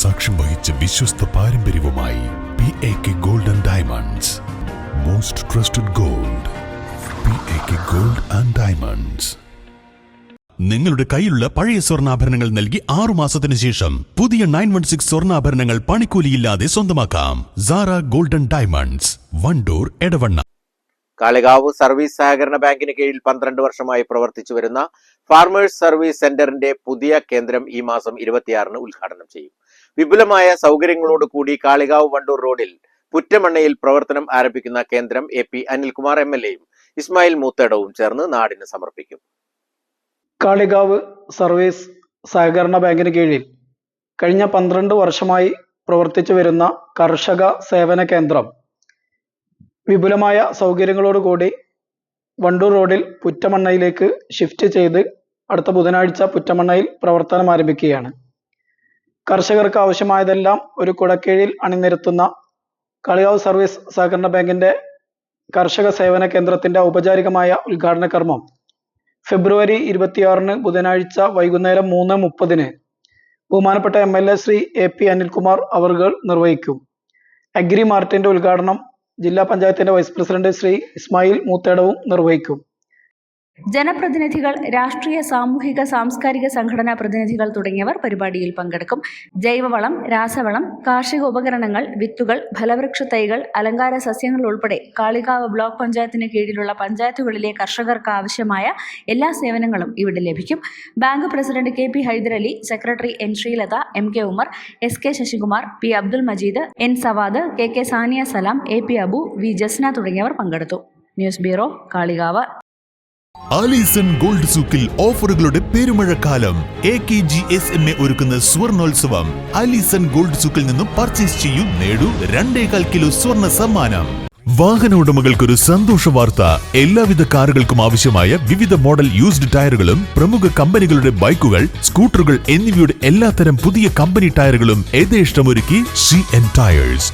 സാക്ഷ്യം വഹിച്ച വിശ്വസ്ത പാരമ്പര്യവുമായി P A K gold and diamonds most trusted gold P A K gold and diamonds നിങ്ങളുടെ കയ്യിലുള്ള പഴയ സ്വർണാഭരണങ്ങൾ നൽകി ആറു മാസത്തിന് ശേഷം പുതിയ നയൻ വൺ സിക്സ് സ്വർണാഭരണങ്ങൾ പണിക്കൂലിയില്ലാതെ സ്വന്തമാക്കാം. Sara golden diamonds Wandoor Edavanna Kalikavu service സഹകരണ ബാങ്കിന് കീഴിൽ പന്ത്രണ്ട് വർഷമായി പ്രവർത്തിച്ചു വരുന്ന ഫാർമേഴ്സ് സർവീസ് സെന്ററിന്റെ പുതിയ കേന്ദ്രം ഈ മാസം ഇരുപത്തിയാറിന് ഉദ്ഘാടനം ചെയ്യും. വിപുലമായ സൗകര്യങ്ങളോട് കൂടി കാളികാവ് വണ്ടൂർ റോഡിൽ പുറ്റമണ്ണയിൽ പ്രവർത്തനം ആരംഭിക്കുന്ന കേന്ദ്രം A P Anilkumar M L എയും ഇസ്മായിൽ മൂത്തേടവും ചേർന്ന് നാടിന് സമർപ്പിക്കും. കാളികാവ് സർവീസ് സഹകരണ ബാങ്കിന് കീഴിൽ കഴിഞ്ഞ പന്ത്രണ്ട് വർഷമായി പ്രവർത്തിച്ചു വരുന്ന കർഷക സേവന കേന്ദ്രം വിപുലമായ സൗകര്യങ്ങളോടുകൂടി വണ്ടൂർ റോഡിൽ പുറ്റമണ്ണയിലേക്ക് ഷിഫ്റ്റ് ചെയ്ത് അടുത്ത ബുധനാഴ്ച പുറ്റമണ്ണയിൽ പ്രവർത്തനം ആരംഭിക്കുകയാണ്. കർഷകർക്ക് ആവശ്യമായതെല്ലാം ഒരു കുടക്കീഴിൽ അണിനിരത്തുന്ന കളിയാവ് സർവീസ് സഹകരണ ബാങ്കിന്റെ കർഷക സേവന കേന്ദ്രത്തിന്റെ ഔപചാരികമായ ഉദ്ഘാടന കർമ്മം. ഫെബ്രുവരി ഇരുപത്തിയാറിന് ബുധനാഴ്ച വൈകുന്നേരം മൂന്ന് മുപ്പതിന് ബഹുമാനപ്പെട്ട M L A Shri A P Anilkumar അവർകൾ നിർവഹിക്കും. അഗ്രി മാർട്ടിന്റെ ഉദ്ഘാടനം ജില്ലാ പഞ്ചായത്തിന്റെ വൈസ് പ്രസിഡന്റ് ശ്രീ ഇസ്മായിൽ മൂത്തേടവും നിർവഹിക്കും. ജനപ്രതിനിധികൾ രാഷ്ട്രീയ സാമൂഹിക സാംസ്കാരിക സംഘടനാ പ്രതിനിധികൾ തുടങ്ങിയവർ പരിപാടിയിൽ പങ്കെടുക്കും. ജൈവവളം രാസവളം കാർഷിക ഉപകരണങ്ങൾ വിത്തുകൾ ഫലവൃക്ഷ തൈകൾ അലങ്കാര സസ്യങ്ങൾ ഉൾപ്പെടെ കാളികാവ് ബ്ലോക്ക് പഞ്ചായത്തിന് കീഴിലുള്ള പഞ്ചായത്തുകളിലെ കർഷകർക്ക് ആവശ്യമായ എല്ലാ സേവനങ്ങളും ഇവിടെ ലഭിക്കും. Bank president K P Hyderali secretary N Sreelatha M K Umar S K Sasikumar P Abdul Majeed N Savad K K Saniya Salam A P Abu V Jasna തുടങ്ങിയവർ പങ്കെടുത്തു. News bureau Kalikavu. Alison gold സൂക്കിൽ ഓഫറുകളുടെ പെരുമഴക്കാലം. A K G S M A ഒരുക്കുന്ന സ്വർണോത്സവം. Alison gold സൂക്കിൽ നിന്നും purchase ചെയ്യൂ നേടൂ രണ്ടേകാൽ kilo സ്വർണ സമ്മാനം. വാഹന ഉടമകൾക്കൊരു സന്തോഷ വാർത്ത. എല്ലാവിധ കാറുകൾക്കും ആവശ്യമായ വിവിധ മോഡൽ യൂസ്ഡ് ടയറുകളും പ്രമുഖ കമ്പനികളുടെ ബൈക്കുകൾ സ്കൂട്ടറുകൾ എന്നിവയുടെ എല്ലാത്തരം പുതിയ കമ്പനി ടയറുകളും യഥേഷ്ടമൊരുക്കി സി എൻ ടയേഴ്സ്